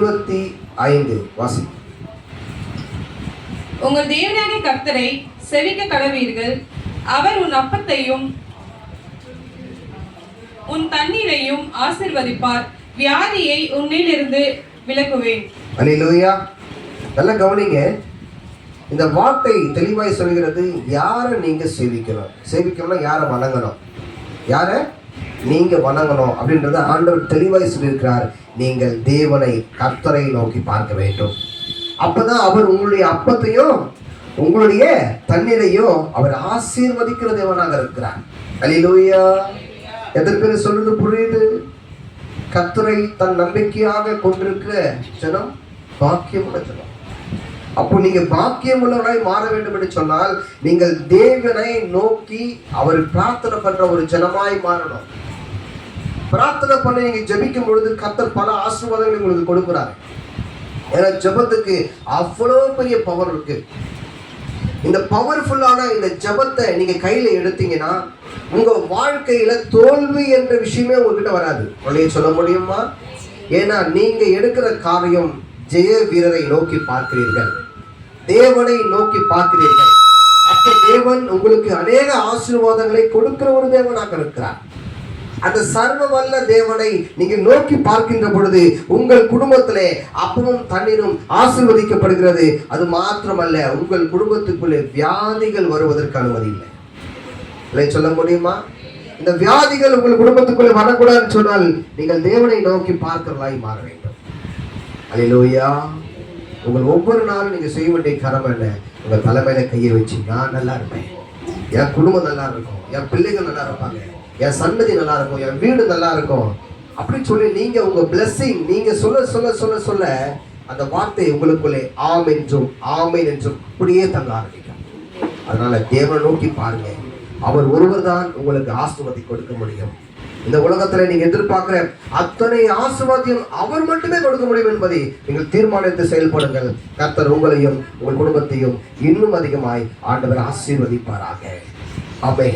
இருபத்தி ஐந்து. வாசி. உங்கள் தேவனாகிய கர்த்தரை செவிக்க கடவீர்கள். அவர் உன் அப்பத்தையும் உன் தண்ணீரையும் ஆசிர்வதிப்பார். வியாதியை உன்னிலிருந்து விலக்குவேன். அல்லேலூயா நல்லா கவனிங்க. இந்த வார்த்தை தெளிவாய் சொல்கிறது யாரை நீங்க சேவிக்கணும்? சேவிக்கணும்னா யாரை வணங்கணும்? யாரை? நீங்கள் வணங்கணும் அப்படின்றத ஆண்டவர் தெளிவாய் சொல்லியிருக்கிறார். நீங்கள் தேவனை கர்த்தரை நோக்கி பார்க்க வேண்டும். அப்பதான் அவர் உங்களுடைய அப்பத்தையும் உங்களுடைய தண்ணீரையும் அவர் ஆசீர்வதிக்கிற தேவனாக இருக்கிறார். அலிலூயா எத்தனை பேர் சொல்றது புரியுது? கத்துரை தன் நம்பிக்கையாக கொண்டிருக்கிற ஜனம் பாக்கியமுள்ள ஜனம். அப்போ நீங்க பாக்கியம் உள்ளவராய் மாற வேண்டும் என்று சொன்னால் நீங்கள் தேவனை நோக்கி அவர் பிரார்த்தனை பண்ற ஒரு ஜனமாய் மாறணும். பிரார்த்தனை பண்ணி நீங்கள் ஜபிக்கும் பொழுது கத்தர் பல ஆசீர்வாதங்களை உங்களுக்கு கொடுக்குறாரு. ஏன்னா ஜெபத்துக்கு அவ்வளோ பெரிய பவர் இருக்கு. இந்த பவர்ஃபுல்லான இந்த ஜெபத்தை நீங்க கையில எடுத்தீங்கன்னா உங்க வாழ்க்கையில தோல்வி என்ற விஷயமே உங்ககிட்ட வராது. உங்களைய சொல்ல முடியுமா? ஏன்னா நீங்க எடுக்கிற காரியம் ஜெய வீரரை நோக்கி பார்க்கிறீர்கள். தேவனை நோக்கி பார்க்கிறீர்கள். அப்ப தேவன் உங்களுக்கு அநேக ஆசீர்வாதங்களை கொடுக்கிற ஒரு தேவனாக இருக்கிறார். அந்த சர்வ வல்ல தேவனை நீங்க நோக்கி பார்க்கின்ற பொழுது உங்கள் குடும்பத்திலே அப்பமும் தண்ணீரும் ஆசீர்வதிக்கப்படுகிறது. அது மாத்திரமல்ல உங்கள் குடும்பத்துக்குள்ளே வியாதிகள் வருவதற்கு அனுமதி இல்லை. இல்லை சொல்ல முடியுமா? இந்த வியாதிகள் உங்கள் குடும்பத்துக்குள்ளே வரக்கூடாதுன்னு சொன்னால் நீங்கள் தேவனை நோக்கி பார்க்கிறதாய் மாற வேண்டும். அலையிலோயா உங்கள் ஒவ்வொரு நாளும் நீங்கள் செய்ய வேண்டிய கடமை என்ன? உங்கள் தலைமையில கையை வச்சு நான் நல்லா இருப்பேன். என் குடும்பம் நல்லா இருக்கும் என் பிள்ளைகள் நல்லா இருப்பாங்க என் சன்னதி நல்லா இருக்கும் என் வீடு நல்லா இருக்கும் அப்படின்னு சொல்லி நீங்க உங்க பிளஸ்ஸிங் நீங்க சொல்ல சொல்ல சொல்ல சொல்ல அந்த வார்த்தை உங்களுக்குள்ளே ஆம் என்றும் ஆமேன் என்றும் அப்படியே தங்க ஆரம்பிக்கும். அதனால தேவனை நோக்கி பாருங்க. அவர் ஒருவர் தான் உங்களுக்கு ஆசிர்வாதி கொடுக்க முடியும். இந்த உலகத்துல நீங்க எதிர்பார்க்கிற அத்தனை ஆசிர்வாதியம் அவர் மட்டுமே கொடுக்க முடியும் என்பதை நீங்கள் தீர்மானித்து செயல்படுங்கள். கர்த்தர் உங்களையும் உங்கள் குடும்பத்தையும் இன்னும் அதிகமாய் ஆண்டவர் ஆசீர்வதிப்பாராக. அவை